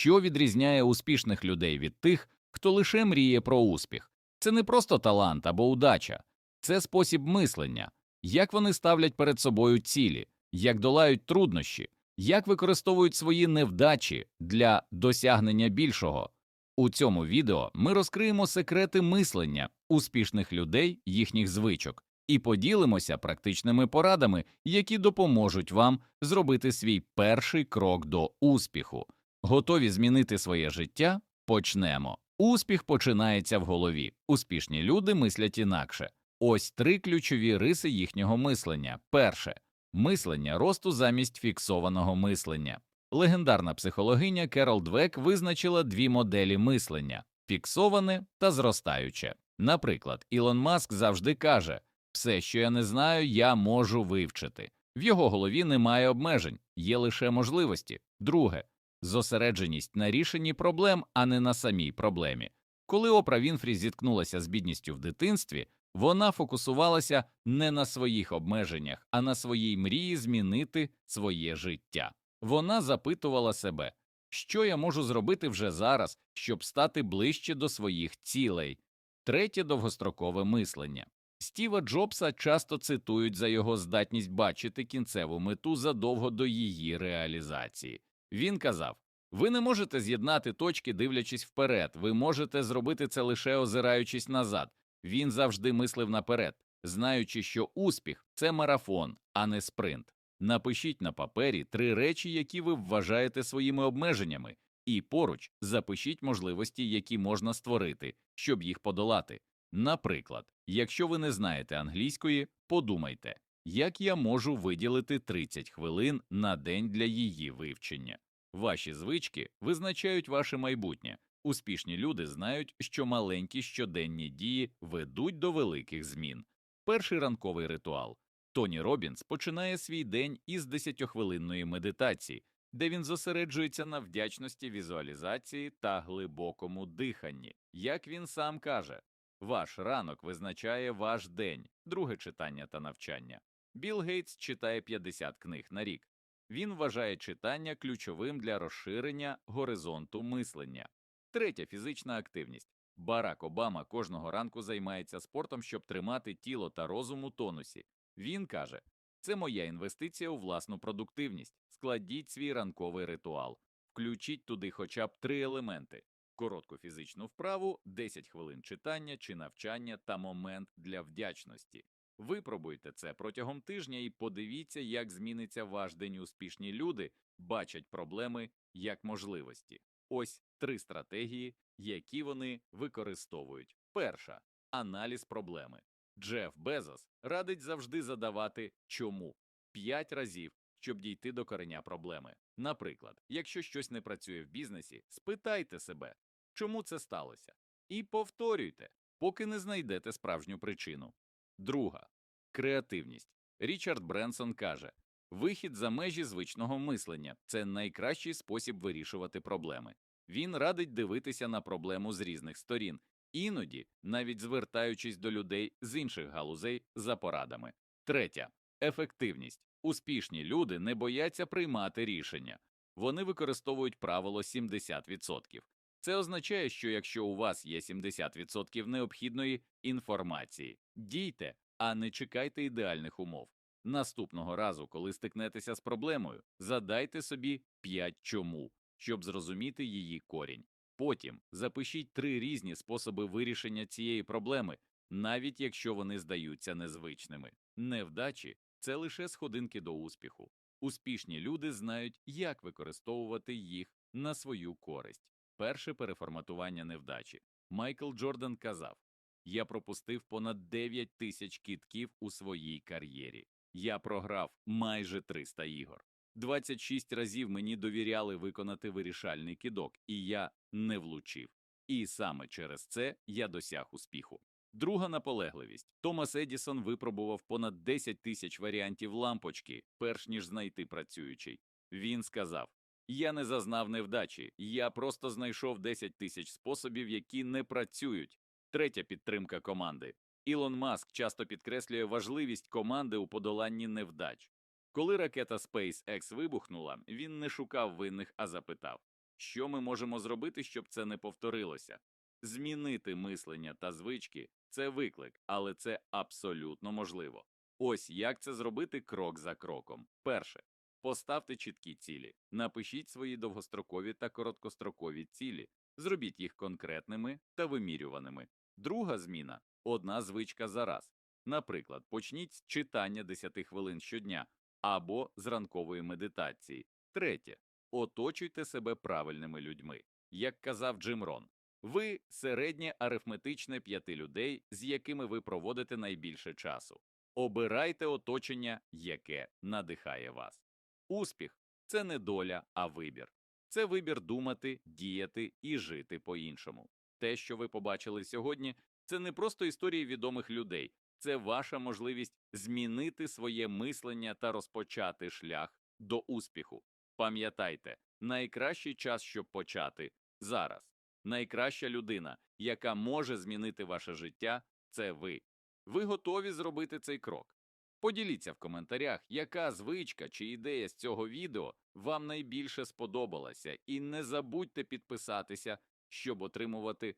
Що відрізняє успішних людей від тих, хто лише мріє про успіх? Це не просто талант або удача, це спосіб мислення, як вони ставлять перед собою цілі, як долають труднощі, як використовують свої невдачі для досягнення більшого. У цьому відео ми розкриємо секрети мислення успішних людей, їхніх звичок, і поділимося практичними порадами, які допоможуть вам зробити свій перший крок до успіху. Готові змінити своє життя? Почнемо. Успіх починається в голові. Успішні люди мислять інакше. Ось три ключові риси їхнього мислення. Перше мислення росту замість фіксованого мислення. Легендарна психологиня Керол Двек визначила дві моделі мислення фіксоване та зростаюче. Наприклад, Ілон Маск завжди каже все, що я не знаю, я можу вивчити. В його голові немає обмежень, є лише можливості. Друге зосередженість на рішенні проблем, а не на самій проблемі. Коли Опра Вінфрі зіткнулася з бідністю в дитинстві, вона фокусувалася не на своїх обмеженнях, а на своїй мрії змінити своє життя. Вона запитувала себе, що я можу зробити вже зараз, щоб стати ближче до своїх цілей. Третє довгострокове мислення. Стіва Джобса часто цитують за його здатність бачити кінцеву мету задовго до її реалізації. Він казав: ви не можете з'єднати точки, дивлячись вперед, ви можете зробити це лише озираючись назад. Він завжди мислив наперед, знаючи, що успіх це марафон, а не спринт. Напишіть на папері три речі, які ви вважаєте своїми обмеженнями, і поруч запишіть можливості, які можна створити, щоб їх подолати. Наприклад, якщо ви не знаєте англійської, подумайте, як я можу виділити 30 хвилин на день для її вивчення. Ваші звички визначають ваше майбутнє. Успішні люди знають, що маленькі щоденні дії ведуть до великих змін. Перший ранковий ритуал. Тоні Робінс починає свій день із 10-хвилинної медитації, де він зосереджується на вдячності, візуалізації та глибокому диханні. Як він сам каже, ваш ранок визначає ваш день, друге читання та навчання. Білл Гейтс читає 50 книг на рік. Він вважає читання ключовим для розширення горизонту мислення. Третя фізична активність. Барак Обама кожного ранку займається спортом, щоб тримати тіло та розум у тонусі. Він каже: це моя інвестиція у власну продуктивність. Складіть свій ранковий ритуал, включіть туди хоча б три елементи: коротку фізичну вправу, 10 хвилин читання чи навчання та момент для вдячності. Випробуйте це протягом тижня і подивіться, як зміниться ваш день. Успішні люди бачать проблеми як можливості. Ось три стратегії, які вони використовують. Перша аналіз проблеми. Джеф Безос радить завжди задавати чому п'ять разів, щоб дійти до кореня проблеми. Наприклад, якщо щось не працює в бізнесі, спитайте себе, чому це сталося, і повторюйте, поки не знайдете справжню причину. Друга креативність. Річард Бренсон каже: вихід за межі звичного мислення це найкращий спосіб вирішувати проблеми. Він радить дивитися на проблему з різних сторін, іноді навіть звертаючись до людей з інших галузей за порадами. Третя ефективність. Успішні люди не бояться приймати рішення. Вони використовують правило 70%. Це означає, що якщо у вас є 70% необхідної інформації, дійте, а не чекайте ідеальних умов. Наступного разу, коли стикнетеся з проблемою, задайте собі 5 чому, щоб зрозуміти її корінь. Потім запишіть три різні способи вирішення цієї проблеми, навіть якщо вони здаються незвичними. Невдачі це лише сходинки до успіху. Успішні люди знають, як використовувати їх на свою користь. Перше переформатування невдачі. Майкл Джордан казав: Я пропустив понад 9 тисяч кітків у своїй кар'єрі. Я програв майже 300 ігор. 26 разів мені довіряли виконати вирішальний кидок, і я не влучив. І саме через це я досяг успіху. Друга наполегливість. Томас Едісон випробував понад 10 тисяч варіантів лампочки, перш ніж знайти працюючий. Він сказав: Я не зазнав невдачі, я просто знайшов 10 тисяч способів, які не працюють. Третя підтримка команди. Ілон Маск часто підкреслює важливість команди у подоланні невдач. Коли ракета SpaceX вибухнула, він не шукав винних, а запитав, Що ми можемо зробити, щоб це не повторилося? Змінити мислення та звички це виклик, але це абсолютно можливо. Ось як це зробити крок за кроком. Перше. Поставте чіткі цілі, напишіть свої довгострокові та короткострокові цілі, зробіть їх конкретними та вимірюваними. Друга зміна одна звичка за раз. Наприклад, почніть з читання 10 хвилин щодня або з ранкової медитації. Третє. Оточуйте себе правильними людьми. Як казав Джим Рон, ви середнє арифметичне п'яти людей, з якими ви проводите найбільше часу. Обирайте оточення, яке надихає вас. Успіх це не доля, а вибір. Це вибір думати, діяти і жити по-іншому. Те, що ви побачили сьогодні, це не просто історії відомих людей, це ваша можливість змінити своє мислення та розпочати шлях до успіху. Пам'ятайте, найкращий час, щоб почати зараз. Найкраща людина, яка може змінити ваше життя, це ви. Ви готові зробити цей крок. Поділіться в коментарях, яка звичка чи ідея з цього відео вам найбільше сподобалася, і не забудьте підписатися, щоб отримувати